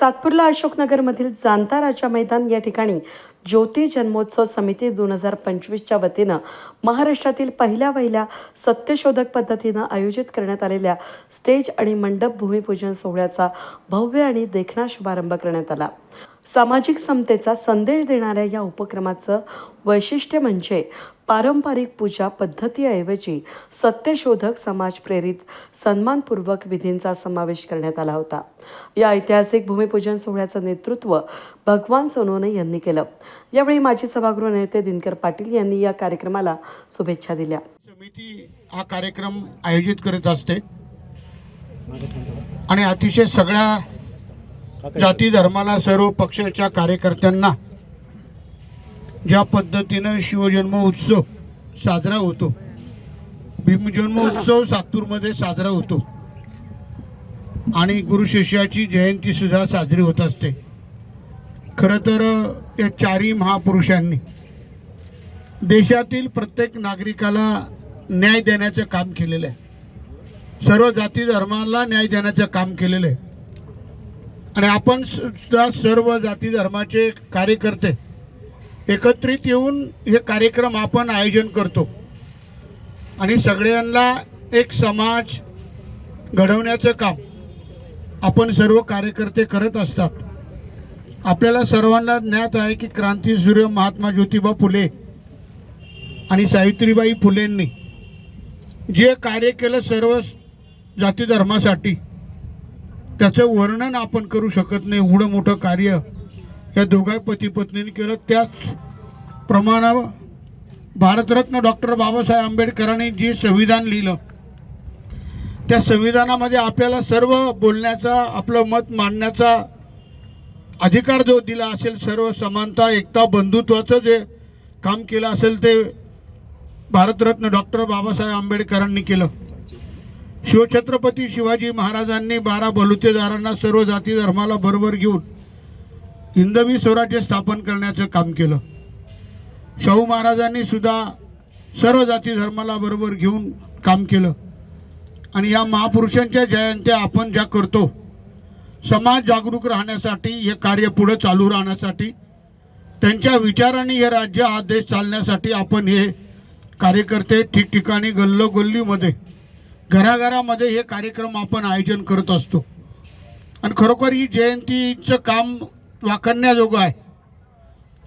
सातपूरला अशोकनगरमधील जाणता राजा मैदान या ठिकाणी ज्योती जन्मोत्सव समिती दोन हजार पंचवीसच्या वतीनं महाराष्ट्रातील पहिल्या वहिल्या सत्यशोधक पद्धतीनं आयोजित करण्यात आलेल्या स्टेज आणि मंडप भूमिपूजन सोहळ्याचा भव्य आणि देखणा शुभारंभ करण्यात आला. सामाजिक समतेचा संदेश देणाऱ्या या उपक्रमाचं वैशिष्ट्य म्हणजे पारंपरिक पूजा पद्धतीऐवजी सत्यशोधक समाज प्रेरित सन्मानपूर्वक विधींचा समावेश करण्यात आला होता. या ऐतिहासिक भूमिपूजन सोहळ्याचं नेतृत्व भगवान सोनोने यांनी केलं. यावेळी माजी सभागृह नेते दिनकर पाटील यांनी या कार्यक्रमाला शुभेच्छा दिल्या. समिती हा कार्यक्रम आयोजित करत असते. आणि अतिशय सगळ्या जाती धर्माला सर्व पक्षाच्या कार्यकर्त्यांना ज्या पद्धतीनं शिवजन्म उत्सव साजरा होतो. भीमजन्म उत्सव सातूरमध्ये साजरा होतो. आणि गुरु शिष्याची जयंती सुद्धा साजरी होत असते. खरं तर या चारही महापुरुषांनी देशातील प्रत्येक नागरिकाला न्याय देण्याचं काम केलेलं आहे. सर्व जाती धर्माला न्याय देण्याचं काम केलेलं आहे. आणि आपण सुद्धा सर्व जाती धर्माचे कार्यकर्ते एकत्रित येऊन हे कार्यक्रम आपण आयोजन करतो. आणि सगळ्यांना एक समाज घडवण्याचं काम आपण सर्व कार्यकर्ते करत असतात. आपल्याला सर्वांना ज्ञात आहे की क्रांतीसूर्य महात्मा ज्योतिबा फुले आणि सावित्रीबाई फुलेंनी जे कार्य केलं सर्व जाती धर्मासाठी त्याचं वर्णन आपण करू शकत नाही. एवढं मोठं कार्य या दोघा पती पत्नीने केलं. त्याच प्रमाणावर भारतरत्न डॉक्टर बाबासाहेब आंबेडकरांनी जे संविधान लिहिलं त्या संविधानामध्ये आपल्याला सर्व बोलण्याचा आपलं मत मांडण्याचा अधिकार जो दिला असेल सर्व समानता एकता बंधुत्वाचं जे काम केलं असेल ते भारतरत्न डॉक्टर बाबासाहेब आंबेडकरांनी केलं. शिवछत्रपती शिवाजी महाराजांनी बारा बलुतेदारांना सर्व जाती धर्माला बरोबर घेऊन हिंदवी स्वराज्य स्थापन करण्याचं काम केलं. शाहू महाराजांनी सुद्धा सर्व जाती धर्माला बरोबर घेऊन काम केलं. आणि या महापुरुषांच्या जयंत्या आपण ज्या करतो समाज जागरूक राहण्यासाठी हे कार्य पुढे चालू राहण्यासाठी त्यांच्या विचाराने हे राज्य हा देश चालण्यासाठी आपण हे कार्यकर्ते ठिकठिकाणी गल्लोगल्लीमध्ये घराघरामध्ये हे कार्यक्रम आपण आयोजन करत असतो. आणि खरोखर ही जयंतीचं काम वाखण्याजोगं आहे.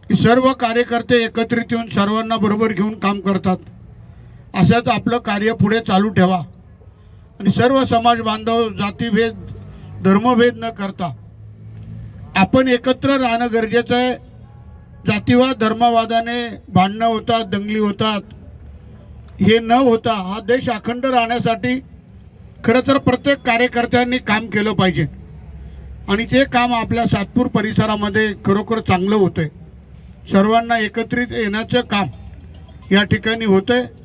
की सर्व कार्यकर्ते एकत्रित येऊन सर्वांना बरोबर घेऊन काम करतात. असंच आपलं कार्य पुढे चालू ठेवा. आणि सर्व समाज बांधव जातीभेद धर्मभेद न करता आपण एकत्र राहणं गरजेचं आहे. जातीवाद धर्मवादाने भांडणं होतात दंगली होतात. हे न होता हा देश अखंड राहण्यासाठी खरं तर प्रत्येक कार्यकर्त्यांनी काम केलं पाहिजे. आणि ते काम आपल्या सातपूर परिसरामध्ये खरोखर चांगलं होतं आहे सर्वांना एकत्रित येण्याचं काम या ठिकाणी होतं आहे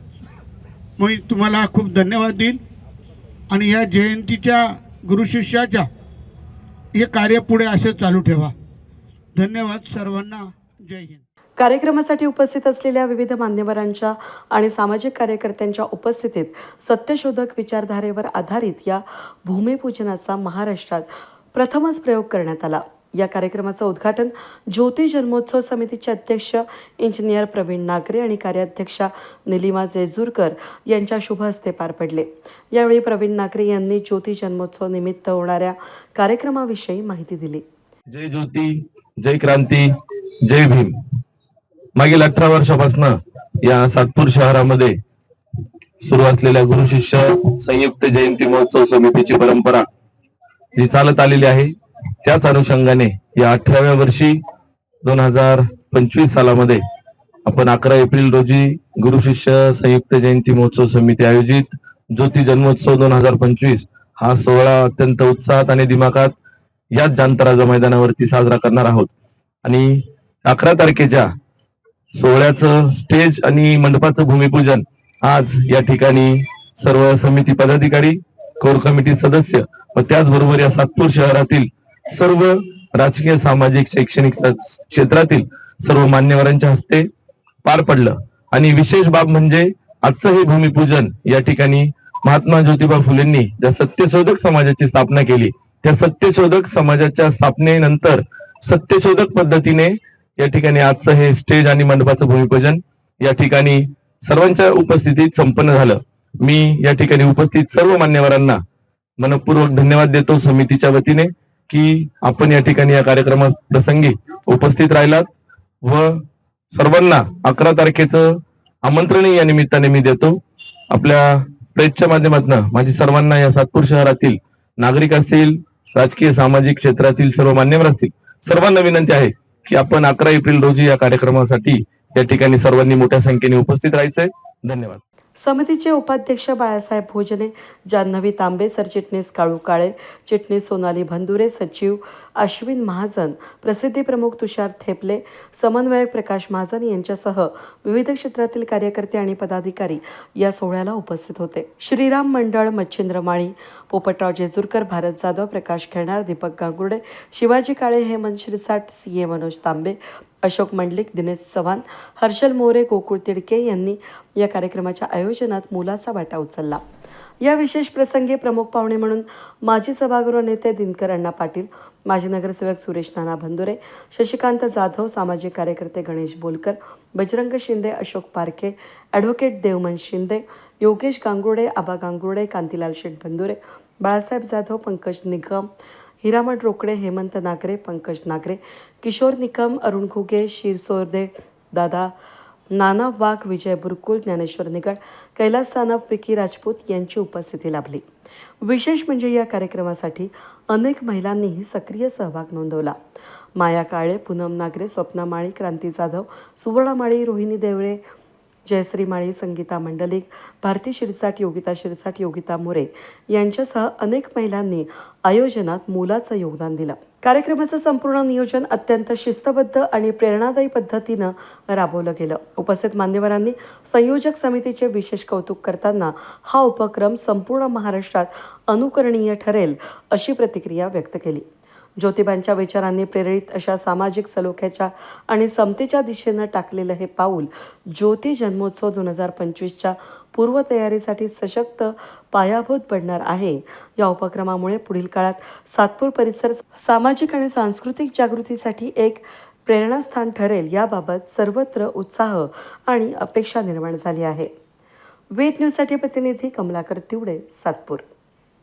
मी तुम्हाला खूप धन्यवाद देईन. आणि या जयंतीच्या गुरुशिष्याच्या हे कार्य पुढे असे चालू ठेवा. धन्यवाद सर्वांना. जय हिंद. कार्यक्रमासाठी उपस्थित असलेल्या विविध मान्यवरांच्या आणि सामाजिक कार्यकर्त्यांच्या उपस्थितीत सत्यशोधक विचारधारेवर आधारित या भूमिपूजनाचा महाराष्ट्रात प्रथमच प्रयोग करण्यात आला. या कार्यक्रमाचं उद्घाटन ज्योती जन्मोत्सव समितीचे अध्यक्ष इंजिनियर प्रवीण नागरे आणि कार्याध्यक्षा निलिमा जेजूरकर यांच्या शुभ हस्ते पार पडले. यावेळी प्रवीण नागरे यांनी ज्योती जन्मोत्सव निमित्त होणाऱ्या कार्यक्रमाविषयी माहिती दिली. जय ज्योती जय क्रांती जय भीम. मागील अठरा वर्षापासून या सातपूर शहरामध्ये सुरू असलेल्या गुरु शिष्य संयुक्त जयंती महोत्सव समितीची परंपरा जी चालत आलेली आहे त्याच अनुषंगाने या अठराव्या वर्षी दोन हजार पंचवीस सालामध्ये आपण अकरा एप्रिल रोजी गुरु शिष्य संयुक्त जयंती महोत्सव समिती आयोजित ज्योती जन्मोत्सव दोन हजार पंचवीस हा सोहळा अत्यंत उत्साहात आणि दिमाखात याच जांतराजा मैदानावरती साजरा करणार आहोत. आणि अकरा तारखेच्या सोहळ्याचं स्टेज आणि मंडपाचं भूमिपूजन आज या ठिकाणी सर्व समिती पदाधिकारी कोर कमिटी सदस्य. व त्याचबरोबर या सातपूर शहरातील सर्व राजकीय सामाजिक शैक्षणिक क्षेत्रातील सर्व मान्यवरांच्या हस्ते पार पडलं. आणि विशेष बाब म्हणजे आजचं हे भूमिपूजन या ठिकाणी महात्मा ज्योतिबा फुलेंनी ज्या सत्यशोधक समाजाची स्थापना केली त्या सत्यशोधक समाजाच्या स्थापनेनंतर सत्यशोधक पद्धतीने या ठिकाणी आजचं हे स्टेज आणि मंडपाचं भूमिपूजन या ठिकाणी सर्वांच्या उपस्थितीत संपन्न झालं. मी या ठिकाणी उपस्थित सर्व मान्यवरांना मनपूर्वक धन्यवाद देतो समितीच्या वतीने की आपण या ठिकाणी या कार्यक्रमा प्रसंगी उपस्थित राहिलात व सर्वांना अकरा तारखेचं आमंत्रणही या निमित्ताने मी देतो. आपल्या प्रेसच्या माध्यमातून माझी सर्वांना या सातपूर शहरातील नागरिक असतील राजकीय सामाजिक क्षेत्रातील सर्व मान्यवर असतील सर्वांना विनंती आहे की आपण अकरा एप्रिल रोजी या कार्यक्रमासाठी या ठिकाणी सर्वांनी मोठ्या संख्येने उपस्थित राहायचंय. धन्यवाद. समितीचे उपाध्यक्ष बाळासाहेब भोजने जान्हवी तांबे सरचिटणीस काळू काळे चिटणीस सोनाली भंदुरे सचिव अश्विन महाजन प्रसिद्धी प्रमुख तुषार ठेपले समन्वयक प्रकाश महाजन यांच्यासह विविध क्षेत्रातील कार्यकर्ते आणि पदाधिकारी या सोहळ्याला उपस्थित होते. श्रीराम मंडळ मच्छिंद्र माळी पोपटराव जेजुरकर भारत जाधव प्रकाश खेळणार दीपक गांगुर्डे शिवाजी काळे हेमंत शिरसाट सी ए मनोज तांबे अशोक मंडलिक दिनेश चव्हाण हर्षल मोरे गोकुळ तिडके यांनी या कार्यक्रमाच्या आयोजनात मोलाचा वाटा उचलला. या विशेष प्रसंगी प्रमुख पाहुणे म्हणून माजी सभागृह नेते दिनकर अण्णा पाटील माजी नगरसेवक सुरेश नाना भंदुरे शशिकांत जाधव सामाजिक कार्यकर्ते गणेश बोलकर बजरंग शिंदे अशोक पारखे ॲडव्होकेट देवमन शिंदे योगेश गांगुर्डे आबा गांगुर्डे कांतीलाल शेठ भंदुरे बाळासाहेब जाधव पंकज निगम हिरामण रोकडे हेमंत नागरे पंकज नागरे किशोर निकम अरुण घुगे शिरसोरदे दादा नाना वाघ विजय बुरकुल ज्ञानेश्वर निगड कैलास सानप विकी राजपूत यांची उपस्थिती लाभली. विशेष म्हणजे या कार्यक्रमासाठी अनेक महिलांनीही सक्रिय सहभाग नोंदवला. माया काळे पूनम नागरे स्वप्ना माळी क्रांती जाधव सुवर्णा माळी रोहिणी देवळे जयश्री माळी संगीता मंडलिक भारती शिरसाट योगिता शिरसाट योगिता मोरे यांच्यासह अनेक महिलांनी आयोजनात मोलाचं योगदान दिलं. कार्यक्रमाचं संपूर्ण नियोजन अत्यंत शिस्तबद्ध आणि प्रेरणादायी पद्धतीनं राबवलं गेलं. उपस्थित मान्यवरांनी संयोजक समितीचे विशेष कौतुक करताना हा उपक्रम संपूर्ण महाराष्ट्रात अनुकरणीय ठरेल अशी प्रतिक्रिया व्यक्त केली. ज्योतिबांच्या विचारांनी प्रेरित अशा सामाजिक सलोख्याच्या आणि समतेच्या दिशेनं टाकलेलं हे पाऊल ज्योती जन्मोत्सव दोन हजार पंचवीसच्या पूर्वतयारीसाठी सशक्त पायाभूत बनणार आहे. या उपक्रमामुळे पुढील काळात सातपूर परिसर सामाजिक आणि सांस्कृतिक जागृतीसाठी एक प्रेरणास्थान ठरेल याबाबत सर्वत्र उत्साह आणि अपेक्षा निर्माण झाली आहे. वेद न्यूजसाठी प्रतिनिधी कमलाकर तिवडे सातपूर.